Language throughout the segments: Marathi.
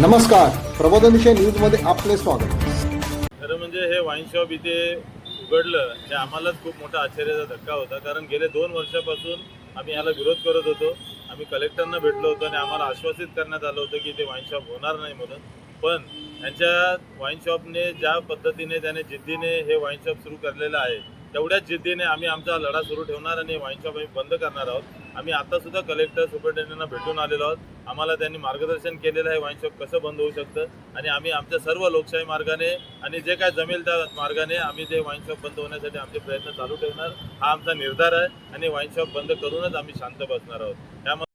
नमस्कार प्रबोधनविषय न्यूजमध्ये आपले स्वागत. खरं म्हणजे हे वाईन शॉप इथे उघडलं हे आम्हालाच खूप मोठा आश्चर्याचा धक्का होता. कारण गेले दोन वर्षापासून आम्ही याला विरोध करत होतो. आम्ही कलेक्टरना भेटलो होतो आणि आम्हाला आश्वासित करण्यात आलं होतं की ते वाईन शॉप होणार नाही म्हणून. पण त्यांच्या वाईन शॉपने ज्या पद्धतीने त्याने जिद्दीने हे वाईन शॉप सुरू करलेलं आहे तेवढ्याच जिद्दीने आम्ही आमचा लढा सुरू ठेवणार आणि वाईन शॉप आम्ही बंद करणार आहोत. आम्ही आता सुद्धा कलेक्टर सुपरिटेंडेंटना भेटून आलेलो आहोत. आम्हाला त्यांनी मार्गदर्शन केलेलं आहे. वाईन शॉप कसं बंद होऊ शकतं? आणि आम्ही आमच्या सर्व लोकशाही मार्गाने आणि जे काय जमेल त्या मार्गाने आम्ही ते वाईन शॉप बंद होण्यासाठी आमचे प्रयत्न चालू ठेवणार. हा आमचा निर्धार आहे. आणि वाईन शॉप बंद करूनच आम्ही शांत बसणार आहोत. त्यामुळे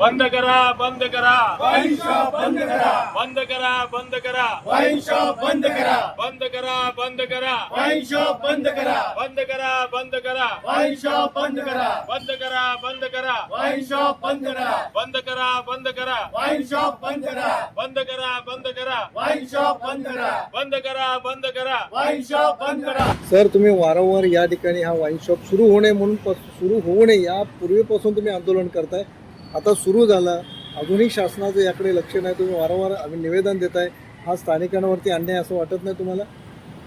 बंद करा बंद करा वाईन शॉप बंद करा बंद करा बंद करा वाईन शॉप बंद करा बंद करा बंद करा वाईन शॉप बंद करा बंद करा बंद करा वाईन शॉप बंद करा बंद करा बंद करा वाईन शॉप बंद करा बंद करा बंद करा वाईन शॉप बंद करा बंद करा बंद करा वाईन शॉप बंद करा बंद करा बंद करा वाईन शॉप बंद करा सर तुम्ही वारंवार या ठिकाणी हा वाईन शॉप सुरू होणे म्हणून सुरू होऊ नये या पूर्वीपासून तुम्ही आंदोलन करताय आता सुरू झालं. अजूनही शासनाचं याकडे लक्ष नाही. तुम्ही वारंवार आम्ही निवेदन देत आहे हा स्थानिकांवरती अन्याय असं वाटत नाही तुम्हाला?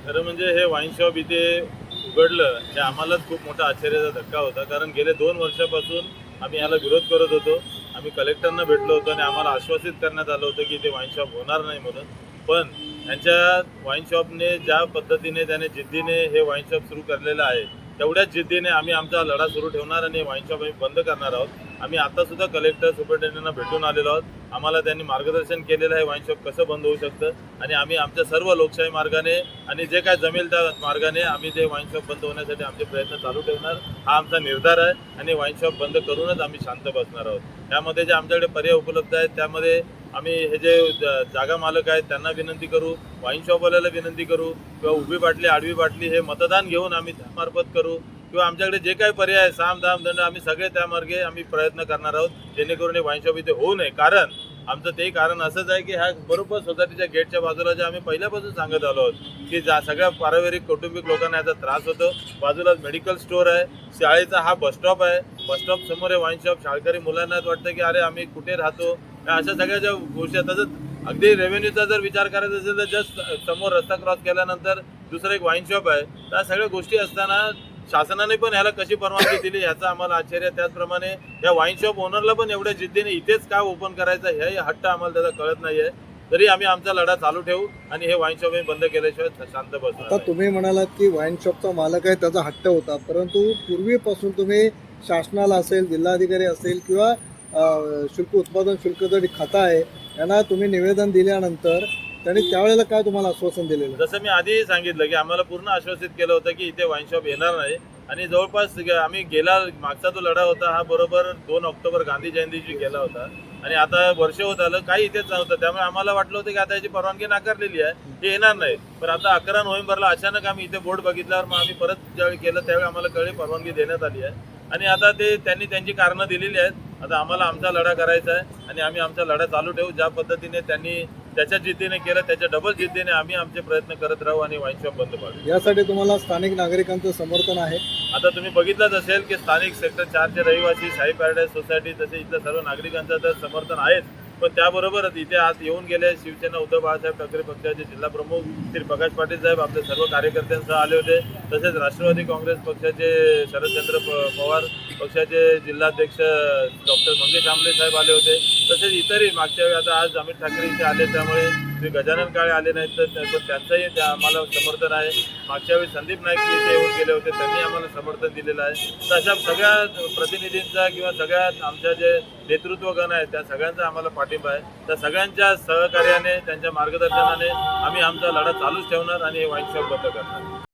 खरं म्हणजे हे वाईन शॉप इथे उघडलं हे आम्हालाच खूप मोठा आश्चर्याचा धक्का होता. कारण गेले दोन वर्षापासून आम्ही याला विरोध करत होतो. आम्ही कलेक्टरना भेटलो होतो आणि आम्हाला आश्वासित करण्यात आलं होतं की ते वाईन शॉप होणार नाही म्हणून. पण त्यांच्या वाईन शॉपने ज्या पद्धतीने त्याने जिद्दीने हे वाईन शॉप सुरू करलेलं आहे तेवढ्याच जिद्दीने आम्ही आमचा लढा सुरू ठेवणार आणि वाईन शॉप आम्ही बंद करणार आहोत. आम्ही आता सुद्धा कलेक्टर सुपरिटेंडेंटना भेटून आलेलो आहोत. आम्हाला त्यांनी मार्गदर्शन केलेलं आहे. वाईन शॉप कसं बंद होऊ शकतं? आणि आम्ही आमच्या सर्व लोकशाही मार्गाने आणि जे काय जमेल त्या मार्गाने आम्ही ते वाईन शॉप बंद होण्यासाठी आमचे प्रयत्न चालू ठेवणार. हा आमचा निर्धार आहे आणि वाईन शॉप बंद करूनच आम्ही शांत बसणार आहोत. त्यामध्ये जे आमच्याकडे पर्याय उपलब्ध आहेत त्यामध्ये आम्ही हे जे जागा मालक आहेत त्यांना विनंती करू. वाईन शॉपवाल्याला विनंती करू. किंवा उभी बाटली आडवी बाटली हे मतदान घेऊन आम्ही त्यामार्फत करू. किंवा आमच्याकडे जे काही पर्याय आहे साम दाम दंड आम्ही सगळे त्यामार्गे आम्ही प्रयत्न करणार आहोत जेणेकरून हे वाईनशॉप इथे होऊ नये. कारण आमचं ते कारण असंच आहे की ह्या बरोबर सोसायटीच्या गेटच्या बाजूला जे आम्ही पहिल्यापासून सांगत आलो आहोत की जा सगळ्या पारिवारिक कौटुंबिक लोकांना याचा त्रास होतो. बाजूलाच मेडिकल स्टोअर आहे. शाळेचा हा बसस्टॉप आहे. बसस्टॉप समोर आहे वाईनशॉप शाळकरी मुलांना वाटतं की अरे आम्ही कुठे राहतो? अशा सगळ्या ज्या गोष्टी आहेत तसंच अगदी रेव्हेन्यूचा जर विचार करायचा असेल तर जस्ट समोर रस्ता क्रॉस केल्यानंतर दुसरं एक वाईन शॉप आहे. त्या सगळ्या गोष्टी असताना शासनाने पण ह्याला कशी परवानगी दिली याचं आम्हाला आश्चर्य. त्याचप्रमाणे या वाईन शॉप ओनरला पण एवढ्या जिद्दीने इथेच का ओपन करायचं हे हट्ट आम्हाला त्याचा कळत नाहीये तरी आम्ही आमचा लढा चालू ठेवू आणि हे वाईन शॉप बंद केल्याशिवाय शांत बसणार आता. तुम्ही म्हणालात की वाईन शॉपचा मालक आहे त्याचा हट्ट होता परंतु पूर्वीपासून तुम्ही शासनाला असेल जिल्हाधिकारी असेल किंवा शुल्क उत्पादन शुल्क जर खाता आहे यांना तुम्ही निवेदन दिल्यानंतर त्यांनी त्यावेळेला काय तुम्हाला आश्वासन दिलेलं? जसं मी आधी सांगितलं की आम्हाला पूर्ण आश्वासित केलं होतं की इथे वाईन शॉप येणार नाही. आणि जवळपास आम्ही गेला मागचा जो लढा होता हा बरोबर दोन ऑक्टोबर गांधी जयंतीची गेला होता. आणि आता वर्ष होत आलं काही इथेच नव्हतं. त्यामुळे आम्हाला वाटलं होतं की आता याची परवानगी नाकारलेली आहे. हे येणार नाही. पण आता अकरा नोव्हेंबरला अचानक आम्ही इथे बोर्ड बघितल्यावर मग आम्ही परत ज्यावेळी केलं त्यावेळी आम्हाला कळली परवानगी देण्यात आली आहे. आणि आता ते त्यांनी त्यांची कारणं दिलेली आहेत. आता आम्हाला आमचा लढा करायचा आहे. आणि आम्ही आमचा लढा चालू ठेवू. ज्या पद्धतीने त्यांनी त्याच्या जिद्दीने केलं त्याच्या डबल जिद्दीने आम्ही आमचे प्रयत्न करत राहू आणि वाईन शॉप बंद पाडू. यासाठी तुम्हाला स्थानिक नागरिकांचं समर्थन आहे. आता तुम्ही बघितलंच असेल की स्थानिक सेक्टर चारचे रहिवासी साई पॅराडाईज सोसायटी तसे इथल्या सर्व नागरिकांचं तर समर्थन आहेच. पण त्याबरोबरच इथे आज येऊन गेले शिवसेना उद्धव बाळासाहेब ठाकरे पक्षाचे जिल्हा प्रमुख श्री प्रकाश पाटील साहेब आपले सर्व कार्यकर्त्यांसह आले होते. तसेच राष्ट्रवादी काँग्रेस पक्षाचे शरदचंद्र पवार पक्षाचे जिल्हाध्यक्ष डॉक्टर मंगेश आंबले साहेब आले होते. तसेच इतरही मागच्या वेळी आता आज अमित ठाकरे इथे आले त्यामुळे श्री गजानन काळे आले नाहीत तर त्या- त्यांचंही त्या आम्हाला समर्थन आहे. मागच्या वेळी संदीप नाईक इथे येऊन गेले होते त्यांनी आम्हाला समर्थन दिलेलं आहे. तर अशा सगळ्या प्रतिनिधींचा किंवा सगळ्या आमच्या जे नेतृत्वगण आहे त्या सगळ्यांचा आम्हाला पाठिंबा आहे. त्या सगळ्यांच्या सहकार्याने त्यांच्या मार्गदर्शनाने आम्ही आमचा लढा चालूच ठेवणार आणि हे वाईट बंद करणार.